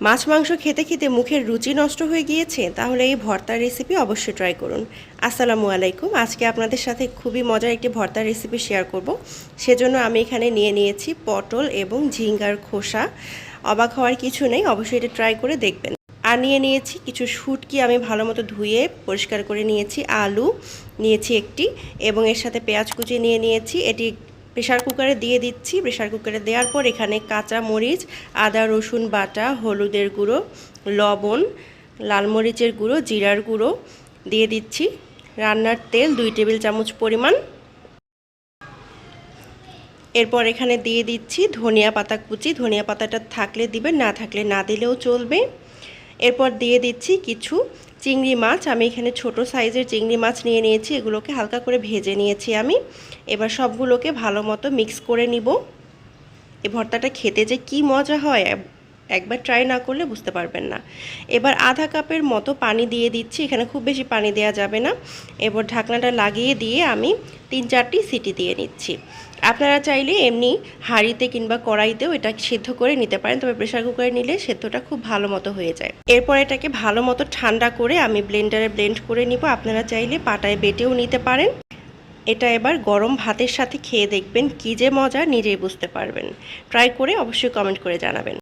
মাছ, মাংস খেতে খেতে মুখের রুচি নষ্ট হয়ে গিয়েছে, তাহলে এই ভর্তার রেসিপি অবশ্যই ট্রাই করুন। আসসালামু আলাইকুম। আজকে আপনাদের সাথে খুবই মজার একটি ভর্তার রেসিপি শেয়ার করব। সেজন্য আমি এখানে নিয়ে নিয়েছি পটল এবং ঝিঙ্গার খোসা। অবাক হওয়ার কিছু নেই, অবশ্যই এটা ট্রাই করে দেখবেন। আর নিয়ে নিয়েছি কিছু শুটকি, আমি ভালো মতো ধুয়ে পরিষ্কার করে নিয়েছি আলু, নিয়েছি একটি, এবং এর সাথে পেঁয়াজ কুচি নিয়ে নিয়েছি। এটি প্রেশার কুকারে দিয়ে দিচ্ছি। প্রেশার কুকারে দেওয়ার পর এখানে কাঁচা মরিচ, আদা, রসুন বাটা, হলুদের গুঁড়ো, লবণ, লাল মরিচের গুঁড়ো, জিরার গুঁড়ো দিয়ে দিচ্ছি। রান্নার তেল দুই টেবিল চামচ পরিমাণ। এরপর এখানে দিয়ে দিচ্ছি ধনিয়া পাতা কুচি। ধনিয়া পাতাটা থাকলে দিবেন, না থাকলে না দিলেও চলবে। এরপর দিয়ে দিচ্ছি কিছু চিংড়ি মাছ, আমি এখানে ছোট সাইজের চিংড়ি মাছ নিয়ে নিয়েছি, এগুলোকে হালকা করে ভেজে নিয়েছি আমি। এবার সবগুলোকে ভালো মতো মিক্স করে নিব। এই ভর্তাটা খেতে যে কি মজা হয় একবার ট্রাই না করলে বুঝতে পারবেন না। এবার আধা কাপের মতো পানি দিয়ে দিচ্ছি, এখানে খুব বেশি পানি দেওয়া যাবে না। এবার ঢাকনাটা লাগিয়ে দিয়ে আমি তিন চারটি সিটি দিয়ে নিচ্ছি। আপনারা চাইলে এমনি হাঁড়িতে কিংবা কড়াইতেও এটা সিদ্ধ করে নিতে পারেন, তবে প্রেশার কুকারে নিলে সেদ্ধটা খুব ভালো মতো হয়ে যায়। এরপর এটাকে ভালো মতো ঠান্ডা করে আমি ব্লেন্ডারে ব্লেন্ড করে নিব। আপনারা চাইলে পাটায় বেটেও নিতে পারেন। এটা এবার গরম ভাতের সাথে খেয়ে দেখবেন কী যে মজা, নিজেই বুঝতে পারবেন। ট্রাই করে অবশ্যই কমেন্ট করে জানাবেন।